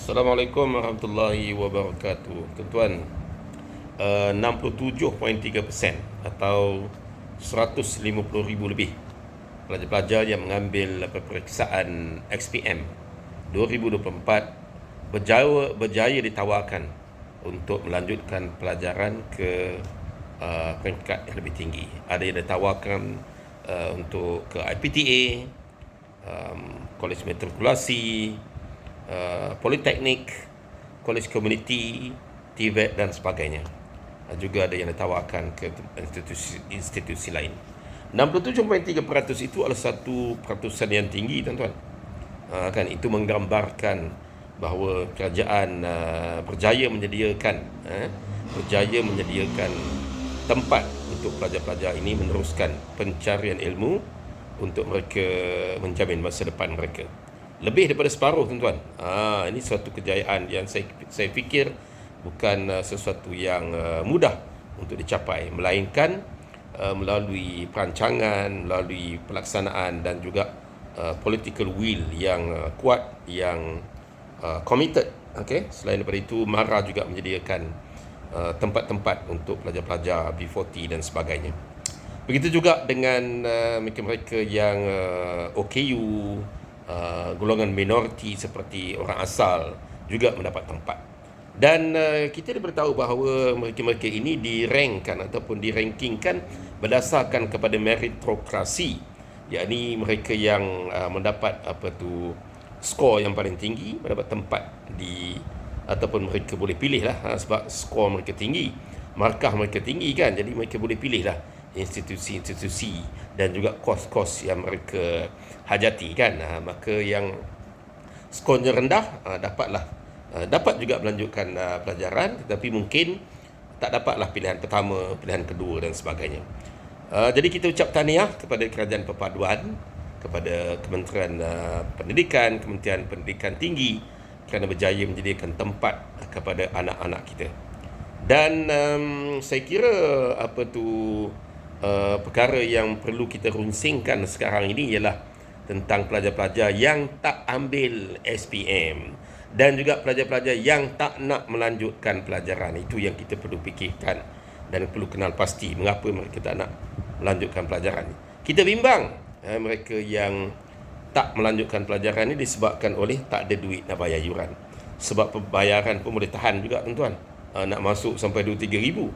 Assalamualaikum warahmatullahi wabarakatuh. Tuan-tuan, uh, 67.3% atau 150 ribu lebih pelajar-pelajar yang mengambil peperiksaan XPM 2024 berjaya, berjaya ditawarkan untuk melanjutkan pelajaran ke uh, peringkat yang lebih tinggi. Ada yang ditawarkan uh, untuk ke IPTA, um, Kolej Matrikulasi, uh, Politeknik, Kolej Komuniti, TVET dan sebagainya. Uh, juga ada yang ditawarkan ke institusi, institusi lain. 67.3% itu adalah satu peratusan yang tinggi tuan-tuan. Uh, kan itu menggambarkan bahawa kerajaan uh, berjaya menyediakan uh, berjaya menyediakan tempat untuk pelajar-pelajar ini meneruskan pencarian ilmu untuk mereka menjamin masa depan mereka. Lebih daripada separuh tuan-tuan. Ha, ini suatu kejayaan yang saya saya fikir bukan uh, sesuatu yang uh, mudah untuk dicapai melainkan uh, melalui perancangan, melalui pelaksanaan dan juga uh, political will yang uh, kuat yang uh, committed. Okay? Selain daripada itu, MARA juga menyediakan uh, tempat-tempat untuk pelajar-pelajar B40 dan sebagainya. Begitu juga dengan uh, mereka-mereka yang uh, OKU, uh, golongan minoriti seperti orang asal juga mendapat tempat. Dan uh, kita diberitahu bahawa mereka-mereka ini dirankkan ataupun dirankingkan berdasarkan kepada meritokrasi yakni mereka yang uh, mendapat apa tu skor yang paling tinggi mendapat tempat di ataupun mereka boleh pilih lah ha, sebab skor mereka tinggi markah mereka tinggi kan jadi mereka boleh pilih lah institusi-institusi dan juga kos-kos yang mereka hajati kan ha, maka yang skornya rendah ha, dapatlah ha, dapat juga melanjutkan ha, pelajaran tetapi mungkin tak dapatlah pilihan pertama pilihan kedua dan sebagainya Uh, jadi kita ucap tahniah kepada kerajaan perpaduan, kepada Kementerian uh, Pendidikan, Kementerian Pendidikan Tinggi kerana berjaya menyediakan tempat kepada anak-anak kita. Dan um, saya kira apa tu uh, perkara yang perlu kita runsingkan sekarang ini ialah tentang pelajar-pelajar yang tak ambil SPM dan juga pelajar-pelajar yang tak nak melanjutkan pelajaran itu yang kita perlu fikirkan dan perlu kenal pasti mengapa mereka tak nak melanjutkan pelajaran ini. Kita bimbang eh, mereka yang tak melanjutkan pelajaran ini disebabkan oleh tak ada duit nak bayar yuran. Sebab pembayaran pun boleh tahan juga tuan-tuan. Eh, nak masuk sampai 2-3 ribu.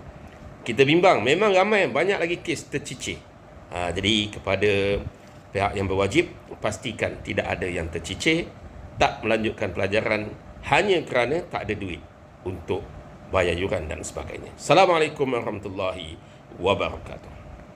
Kita bimbang. Memang ramai banyak lagi kes tercicir. Ha, jadi kepada pihak yang berwajib pastikan tidak ada yang tercicir tak melanjutkan pelajaran hanya kerana tak ada duit untuk bayar yuran dan sebagainya. Assalamualaikum warahmatullahi wabarakatuh.